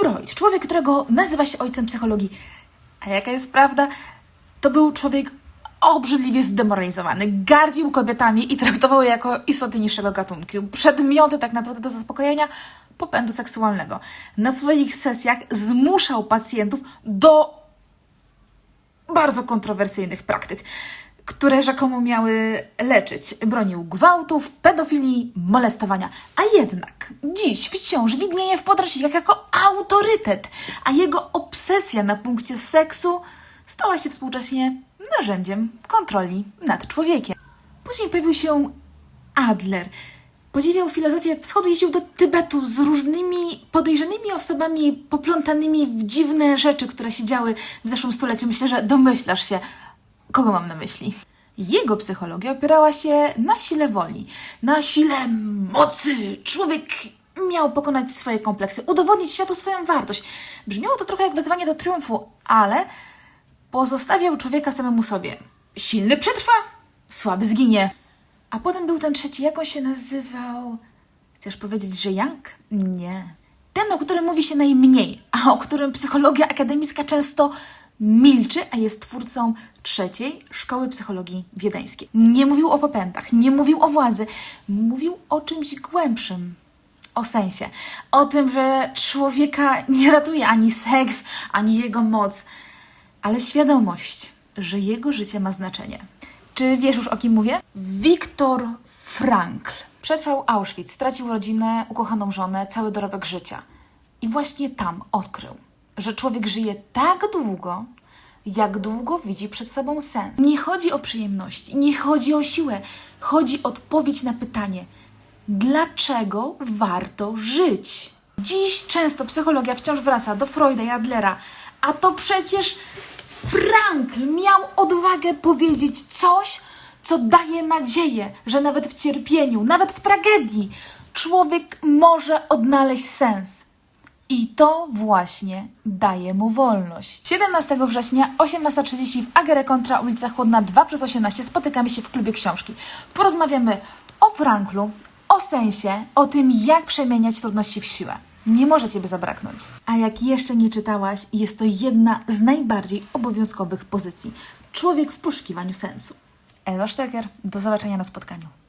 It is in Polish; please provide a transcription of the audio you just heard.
Freud, człowiek, którego nazywa się ojcem psychologii. A jaka jest prawda? To był człowiek obrzydliwie zdemoralizowany, gardził kobietami i traktował je jako istoty niższego gatunku. Przedmioty tak naprawdę do zaspokojenia popędu seksualnego. Na swoich sesjach zmuszał pacjentów do bardzo kontrowersyjnych praktyk, które rzekomo miały leczyć. Bronił gwałtów, pedofilii, molestowania. A jednak dziś wciąż widnieje w podręcznikach jako autorytet, a jego obsesja na punkcie seksu stała się współcześnie narzędziem kontroli nad człowiekiem. Później pojawił się Adler. Podziwiał filozofię wschodu, jeździł do Tybetu z różnymi podejrzanymi osobami poplątanymi w dziwne rzeczy, które się działy w zeszłym stuleciu. Myślę, że domyślasz się, kogo mam na myśli. Jego psychologia opierała się na sile woli, na sile mocy. Człowiek miał pokonać swoje kompleksy, udowodnić światu swoją wartość. Brzmiało to trochę jak wezwanie do triumfu, ale pozostawiał człowieka samemu sobie. Silny przetrwa, słaby zginie. A potem był ten trzeci, jak on się nazywał? Chcesz powiedzieć, że Young? Nie. Ten, o którym mówi się najmniej, a o którym psychologia akademicka często milczy, a jest twórcą trzeciej szkoły psychologii wiedeńskiej. Nie mówił o popędach, nie mówił o władzy, mówił o czymś głębszym. O sensie. O tym, że człowieka nie ratuje ani seks, ani jego moc, ale świadomość, że jego życie ma znaczenie. Czy wiesz już o kim mówię? Wiktor Frankl. Przetrwał Auschwitz, stracił rodzinę, ukochaną żonę, cały dorobek życia. I właśnie tam odkrył, że człowiek żyje tak długo, jak długo widzi przed sobą sens. Nie chodzi o przyjemności, nie chodzi o siłę, chodzi o odpowiedź na pytanie, dlaczego warto żyć? Dziś często psychologia wciąż wraca do Freuda i Adlera, a to przecież Frankl miał odwagę powiedzieć coś, co daje nadzieję, że nawet w cierpieniu, nawet w tragedii, człowiek może odnaleźć sens. I to właśnie daje mu wolność. 17 września 18.30 w Agere Kontra, ulica Chłodna 2 przez 18 spotykamy się w klubie książki. Porozmawiamy o Franklu, o sensie, o tym, jak przemieniać trudności w siłę. Nie może Ciebie zabraknąć. A jak jeszcze nie czytałaś, jest to jedna z najbardziej obowiązkowych pozycji. Człowiek w poszukiwaniu sensu. Ewa Szteger, do zobaczenia na spotkaniu.